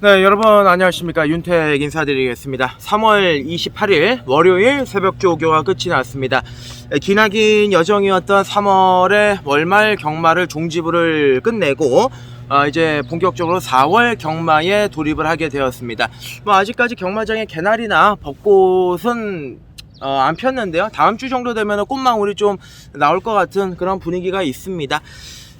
네, 여러분 안녕하십니까. 윤택 인사드리겠습니다. 3월 28일 월요일 새벽 조교가 끝이 났습니다. 에, 기나긴 여정이었던 3월의 월말 경마를 종지부를 끝내고 아, 이제 본격적으로 4월 경마에 돌입을 하게 되었습니다. 뭐 아직까지 경마장에 개나리나 벚꽃은 어, 안 폈는데요. 다음 주 정도 되면 꽃망울이 좀 나올 것 같은 그런 분위기가 있습니다.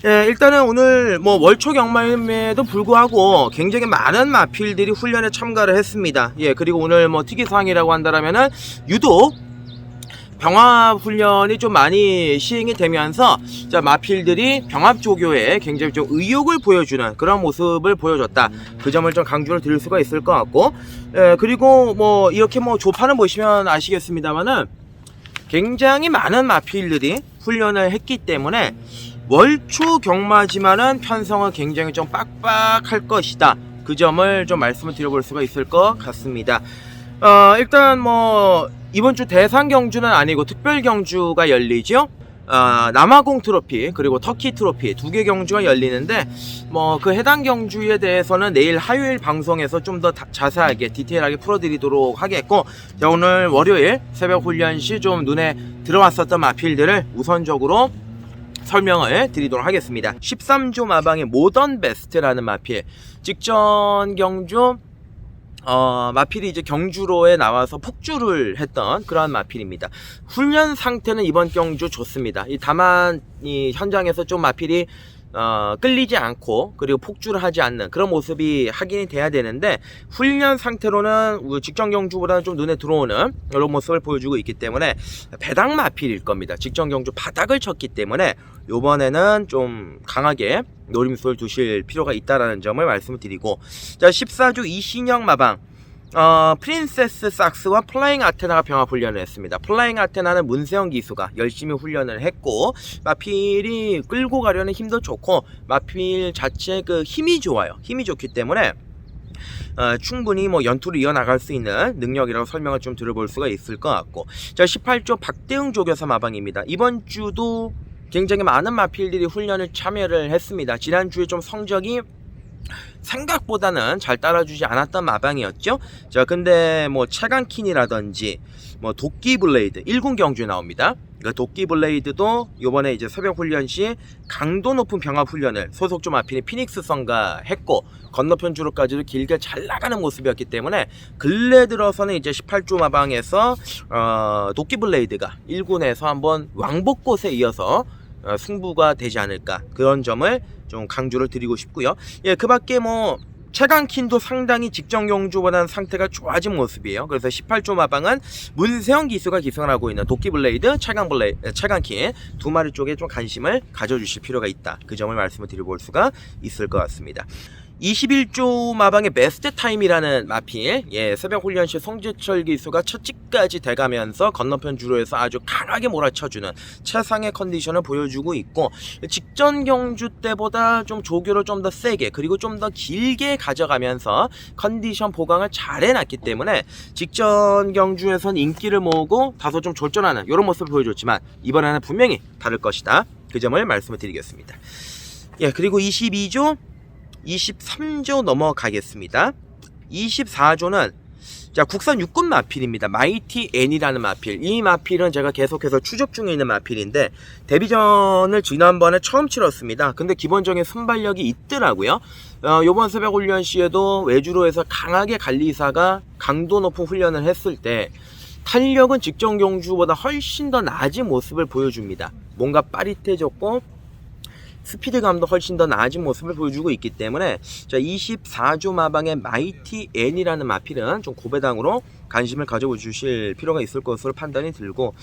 예, 일단은 오늘 뭐 월초 경마임에도 불구하고 굉장히 많은 마필들이 훈련에 참가를 했습니다. 예, 그리고 오늘 뭐 특이사항이라고 한다면은 유독 병합 훈련이 좀 많이 시행이 되면서 자 마필들이 병합 조교에 굉장히 좀 의욕을 보여주는 그런 모습을 보여줬다. 그 점을 좀 강조를 드릴 수가 있을 것 같고, 예, 그리고 뭐 이렇게 뭐 조판을 보시면 아시겠습니다만은 굉장히 많은 마필들이 훈련을 했기 때문에 월초 경마지만은 편성은 굉장히 좀 빡빡할 것이다. 그 점을 좀 말씀을 드려볼 수가 있을 것 같습니다. 어, 일단 뭐 이번 주 대상 경주는 아니고 특별 경주가 열리죠. 어, 남아공 트로피 그리고 터키 트로피 두 개 경주가 열리는데 뭐 그 해당 경주에 대해서는 내일 화요일 방송에서 좀 더 자세하게 디테일하게 풀어드리도록 하겠고 자, 오늘 월요일 새벽 훈련 시 좀 눈에 들어왔었던 마필들을 우선적으로 설명을 드리도록 하겠습니다. 13조 마방의 모던 베스트라는 마필 직전 경주 어, 마필이 이제 경주로에 나와서 폭주를 했던 그러한 마필입니다. 훈련 상태는 이번 경주 좋습니다. 이 다만 이 현장에서 좀 마필이 어, 끌리지 않고 그리고 폭주를 하지 않는 그런 모습이 확인이 돼야 되는데 훈련 상태로는 직전 경주보다는 좀 눈에 들어오는 이런 모습을 보여주고 있기 때문에 배당 마필일 겁니다. 직전 경주 바닥을 쳤기 때문에 이번에는 좀 강하게 노림수를 두실 필요가 있다라는 점을 말씀을 드리고 자 14조 이신영 마방 어, 프린세스 삭스와 플라잉 아테나가 병합 훈련을 했습니다. 플라잉 아테나는 문세영 기수가 열심히 훈련을 했고 마필이 끌고 가려는 힘도 좋고 마필 자체 그 힘이 좋아요. 힘이 좋기 때문에 어, 충분히 뭐 연투를 이어나갈 수 있는 능력이라고 설명을 좀 들어볼 수가 있을 것 같고 자 18조 박대웅 조교사 마방입니다. 이번 주도 굉장히 많은 마필들이 훈련을 참여를 했습니다. 지난주에 좀 성적이 생각보다는 잘 따라주지 않았던 마방이었죠. 자, 근데 뭐 체간킨이라든지 뭐 도끼 블레이드 1군 경주에 나옵니다. 그 도끼 블레이드도 요번에 이제 새벽 훈련 시 강도 높은 병합 훈련을 소속 좀 앞인 피닉스 선가 했고 건너편 주로까지도 길게 잘 나가는 모습이었기 때문에 근래 들어서는 이제 18조 마방에서 어, 도끼 블레이드가 1군에서 한번 왕복곳에 이어서 어, 승부가 되지 않을까 그런 점을 좀 강조를 드리고 싶고요. 예, 그 밖에 뭐 최강킨도 상당히 직전 경주보다는 상태가 좋아진 모습이에요. 그래서 18조 마방은 문세영 기수가 기승을 하고 있는 도끼 블레이드, 최강 블레이, 최강킨 두 마리 쪽에 좀 관심을 가져주실 필요가 있다. 그 점을 말씀을 드려볼 수가 있을 것 같습니다. 21조 마방의 베스트 타임이라는 마필, 예, 새벽 훈련 시 송재철 기수가 첫집까지 돼가면서 건너편 주로에서 아주 강하게 몰아쳐주는 최상의 컨디션을 보여주고 있고, 직전 경주 때보다 좀 조교를 좀 더 세게, 그리고 좀 더 길게 가져가면서 컨디션 보강을 잘 해놨기 때문에 직전 경주에선 인기를 모으고 다소 좀 졸전하는 이런 모습을 보여줬지만, 이번에는 분명히 다를 것이다. 그 점을 말씀을 드리겠습니다. 예, 그리고 22조 23조 넘어가겠습니다. 24조는 자 국산 육군 마필입니다. 마이티 N이라는 마필. 이 마필은 제가 계속해서 추적 중에 있는 마필인데 데뷔전을 지난번에 처음 치렀습니다. 근데 기본적인 순발력이 있더라고요. 어, 요번 새벽 훈련 시에도 외주로에서 강하게 관리사가 강도 높은 훈련을 했을 때 탄력은 직전 경주보다 훨씬 더 나아진 모습을 보여줍니다. 뭔가 빠릿해졌고 스피드감도 훨씬 더 나아진 모습을 보여주고 있기 때문에 자 24조 마방의 마이티 N이라는 마필은 좀 고배당으로 관심을 가져주실 필요가 있을 것으로 판단이 들고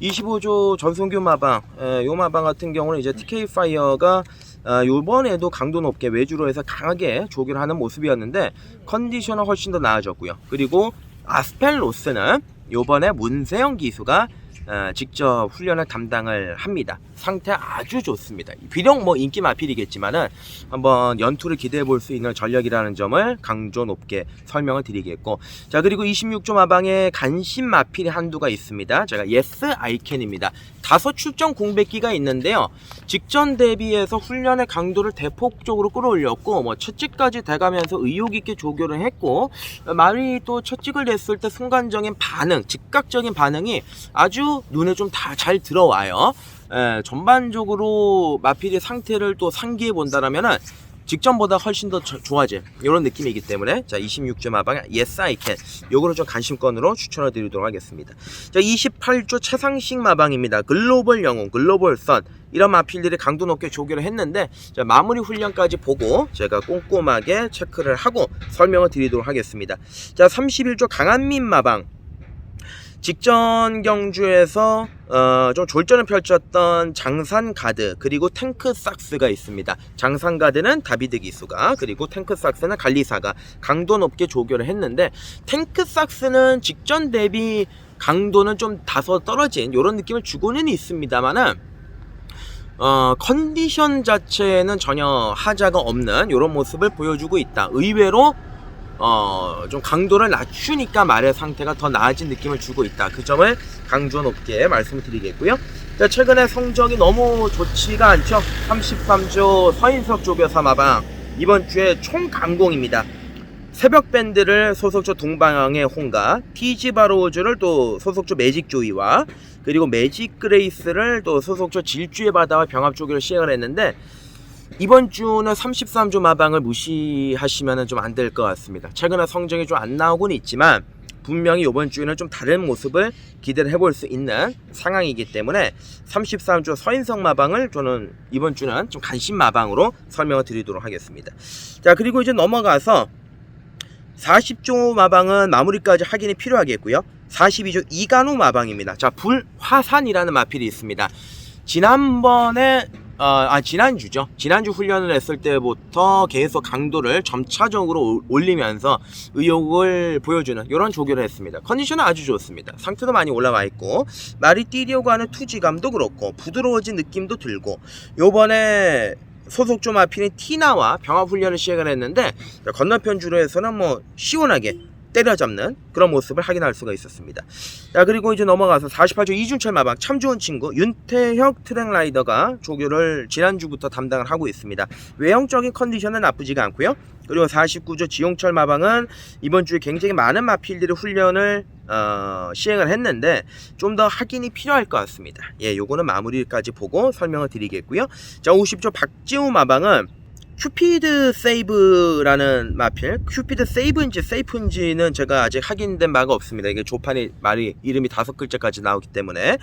25조 전성규 마방 에, 요 마방 같은 경우는 이제 TK 파이어가 아, 요번에도 강도 높게 외주로 해서 강하게 조기를 하는 모습이었는데 컨디션은 훨씬 더 나아졌고요. 그리고 아스펠로스는 요번에 문세영 기수가 어, 직접 훈련을 담당을 합니다. 상태 아주 좋습니다. 비록 뭐 인기 마필이겠지만은 한번 연투를 기대해 볼 수 있는 전력이라는 점을 강조 높게 설명을 드리겠고 자 그리고 26조 마방에 간신 마필이 한두가 있습니다. 제가 예스 아이캔입니다. 다섯 출전 공백기가 있는데요. 직전 대비해서 훈련의 강도를 대폭적으로 끌어올렸고 뭐 채찍까지 돼가면서 의욕 있게 조교를 했고 말이 또 채찍을 냈을 때 순간적인 반응, 즉각적인 반응이 아주 눈에 좀 다 잘 들어와요. 에, 전반적으로 마필의 상태를 또 상기해 본다라면은 직전보다 훨씬 더 저- 좋아질 이런 느낌이기 때문에 자 26조 마방 Yes I Can. 요거를 좀 관심권으로 추천을 드리도록 하겠습니다. 자 28조 최상식 마방입니다. 글로벌 영웅 글로벌 선. 이런 마필들이 강도 높게 조교를 했는데 자, 마무리 훈련까지 보고 제가 꼼꼼하게 체크를 하고 설명을 드리도록 하겠습니다. 자 31조 강한민 마방 직전 경주에서 어, 좀 졸전을 펼쳤던 장산 가드 그리고 탱크 삭스가 있습니다. 장산 가드는 다비드 기수가 그리고 탱크 삭스는 갈리사가 강도 높게 조교를 했는데 탱크 삭스는 직전 대비 강도는 좀 다소 떨어진 이런 느낌을 주고는 있습니다만은 어, 컨디션 자체는 전혀 하자가 없는 이런 모습을 보여주고 있다. 의외로 어, 좀 강도를 낮추니까 말의 상태가 더 나아진 느낌을 주고 있다. 그 점을 강조 높게 말씀을 드리겠고요. 자, 최근에 성적이 너무 좋지가 않죠. 33조 서인석 조교사 마방 이번 주에 총 강공입니다. 새벽 밴드를 소속조 동방향의 홍가, 티지 바로우즈를 또 소속조 매직 조이와 그리고 매직 그레이스를 또 소속조 질주의 바다와 병합 조교를 시행을 했는데 이번 주는 33조 마방을 무시하시면 좀 안 될 것 같습니다. 최근에 성적이 좀 안 나오고는 있지만 분명히 이번 주에는 좀 다른 모습을 기대를 해볼 수 있는 상황이기 때문에 33조 서인성 마방을 저는 이번 주는 좀 간신 마방으로 설명을 드리도록 하겠습니다. 자 그리고 이제 넘어가서 40조 마방은 마무리까지 확인이 필요하겠고요. 42조 이간호 마방입니다. 자 불화산이라는 마필이 있습니다. 지난번에 어, 아 지난주죠. 지난주 훈련을 했을 때부터 계속 강도를 점차적으로 올- 올리면서 의욕을 보여주는 이런 조교를 했습니다. 컨디션은 아주 좋습니다. 상태도 많이 올라와 있고 말이 뛰려고 하는 투지감도 그렇고 부드러워진 느낌도 들고 요번에 소속조 마필인 티나와 병합 훈련을 시작을 했는데 자, 건너편 주로에서는 뭐 시원하게 때려잡는 그런 모습을 확인할 수가 있었습니다. 자 그리고 이제 넘어가서 48조 이준철 마방 참 좋은 친구 윤태혁 트랙라이더가 조교를 지난주부터 담당을 하고 있습니다. 외형적인 컨디션은 나쁘지가 않고요. 그리고 49조 지용철 마방은 이번 주에 굉장히 많은 마필들이 훈련을 어, 시행을 했는데 좀 더 확인이 필요할 것 같습니다. 예, 요거는 마무리까지 보고 설명을 드리겠고요. 자, 50조 박지우 마방은 큐피드 세이브라는 마필. 큐피드 세이브인지 세이프인지는 제가 아직 확인된 바가 없습니다. 이게 조판이 말이 이름이 다섯 글자까지 나오기 때문에.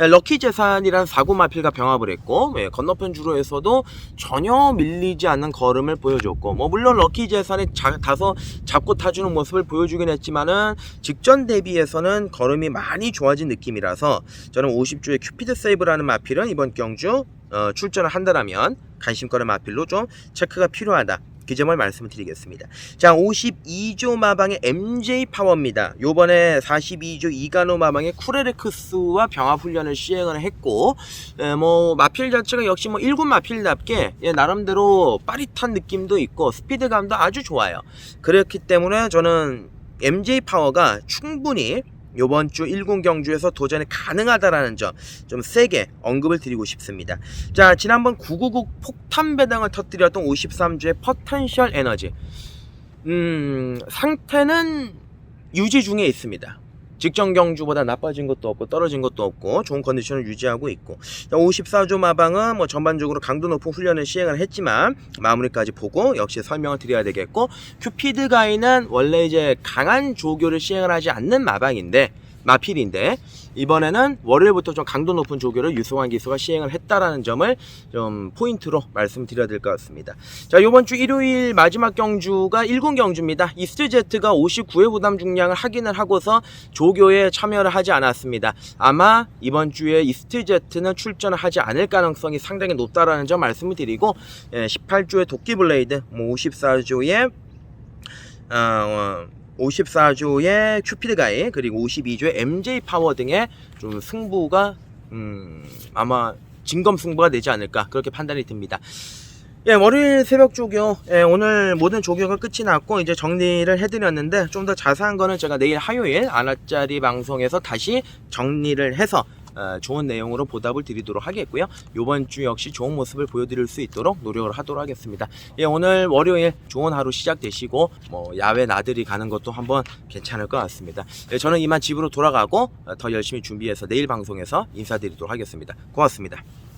예, 럭키 재산이라는 사고 마필과 병합을 했고 예, 건너편 주로에서도 전혀 밀리지 않는 걸음을 보여줬고 뭐 물론 럭키 재산이 자, 다소 잡고 타주는 모습을 보여주긴 했지만은 직전 대비해서는 걸음이 많이 좋아진 느낌이라서 저는 50주의 큐피드 세이브라는 마필은 이번 경주 어, 출전을 한다라면 관심권의 마필로 좀 체크가 필요하다. 그 점을 말씀을 드리겠습니다. 자, 52조 마방의 MJ 파워입니다. 요번에 42조 이가노 마방의 쿠레레크스와 병합 훈련을 시행을 했고, 에, 뭐, 마필 자체가 역시 뭐 1군 마필답게, 예, 나름대로 빠릿한 느낌도 있고, 스피드감도 아주 좋아요. 그렇기 때문에 저는 MJ 파워가 충분히 요번 주 1군 경주에서 도전이 가능하다라는 점 좀 세게 언급을 드리고 싶습니다. 자, 지난번 999 폭탄 배당을 터뜨렸던 53주의 퍼텐셜 에너지. 음, 상태는 유지 중에 있습니다. 직전 경주보다 나빠진 것도 없고 떨어진 것도 없고 좋은 컨디션을 유지하고 있고. 54조 마방은 뭐 전반적으로 강도 높은 훈련을 시행을 했지만 마무리까지 보고 역시 설명을 드려야 되겠고 큐피드 가이는 원래 이제 강한 조교를 시행을 하지 않는 마방인데 마필인데 이번에는 월요일부터 좀 강도 높은 조교를 유승환 기수가 시행을 했다라는 점을 좀 포인트로 말씀드려야 될 것 같습니다. 자, 이번 주 일요일 마지막 경주가 1군 경주입니다. 이스트제트가 59회 부담 중량을 확인을 하고서 조교에 참여를 하지 않았습니다. 아마 이번 주에 이스트제트는 출전을 하지 않을 가능성이 상당히 높다라는 점 말씀을 드리고 18조의 도끼블레이드, 뭐 54조의 어, 54조의 큐피드 가이 그리고 52조의 MJ 파워 등의 좀 승부가 음, 아마 진검 승부가 되지 않을까 그렇게 판단이 듭니다. 예, 월요일 새벽 조교. 예, 오늘 모든 조교가 끝이 났고 이제 정리를 해드렸는데 좀 더 자세한 거는 제가 내일 화요일 아나짜리 방송에서 다시 정리를 해서 어, 좋은 내용으로 보답을 드리도록 하겠고요. 이번 주 역시 좋은 모습을 보여드릴 수 있도록 노력을 하도록 하겠습니다. 예, 오늘 월요일 좋은 하루 시작되시고 뭐 야외 나들이 가는 것도 한번 괜찮을 것 같습니다. 예, 저는 이만 집으로 돌아가고 어, 더 열심히 준비해서 내일 방송에서 인사드리도록 하겠습니다. 고맙습니다.